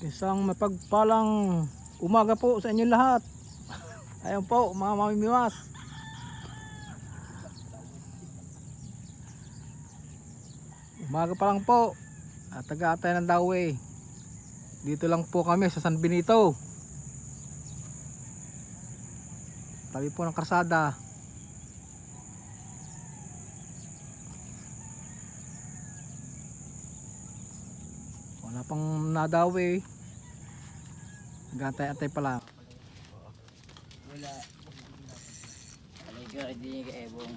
Isang mapagpalang umaga po sa inyo lahat. Ayun po, mga mamimiwas. Umaga pa lang po. At taga-atay ng Dawe. Dito lang po kami sa San Benito. Tabi po ng karsada. Wala pang nadawi. Nagantay-antay pala. Wala. Aligar din ka ebong.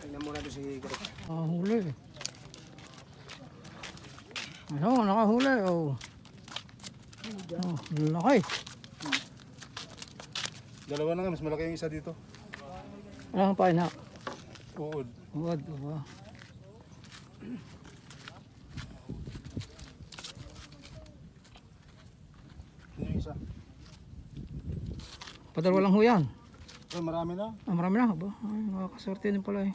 Tingnan muna doon si Greg. Nakahuli. Ayun, nakahuli. Oh. Oh, laki. Dalawa na nga, mas malaki yung isa dito. Ano pa ina? Uod. Wad, diba? Yun yung isa. Padalwa lang ho yan. Oh, marami na. Ah, marami na ba? Ay, nakakaswerte din pala eh.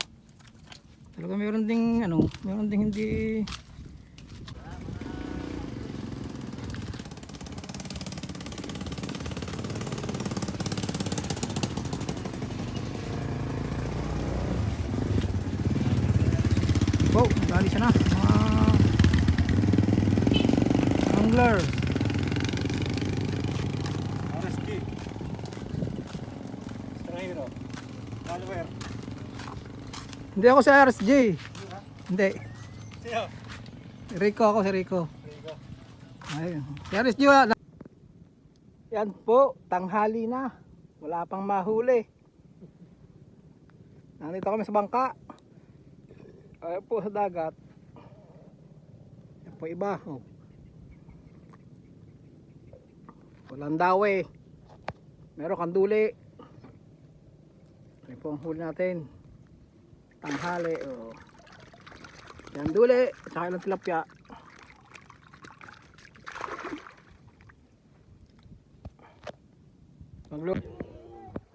Talaga meron ding ano, meron ding hindi Gali siya na. Mga angler. RSG. Strahero. Follower. Hindi ako si RSJ. Hindi. Siya. Rico ako, si Rico. Rico. Ayun. Si wala. Yan po, tanghali na. Wala pang mahuli. Nandito kami sa bangka. Ayun po sa dagat. Yan po iba. Oh. Walang dawe. Meron kanduli. Yan po ang huli natin. Tanghali. Oh. Yan duli. Tsaka ilang tilapia. Maglo.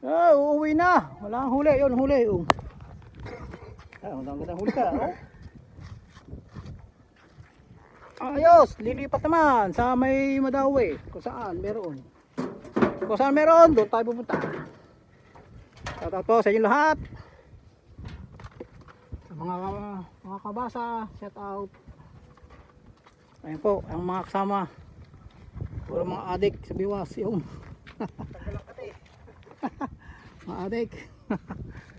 Ah, uuwi na. Wala kang huli. Yun, huli. Oh. Wala kang huli ka. Oh. Ayos, lilipat naman sa may Madawi. Kung saan meron. Kung saan meron, doon tayo pupunta. Shout out po sa inyo lahat. Sa mga mga kabasa, shout out. Ayun po, ang mga kasama. Puro mga adik sa biwas. Yung. mga adik.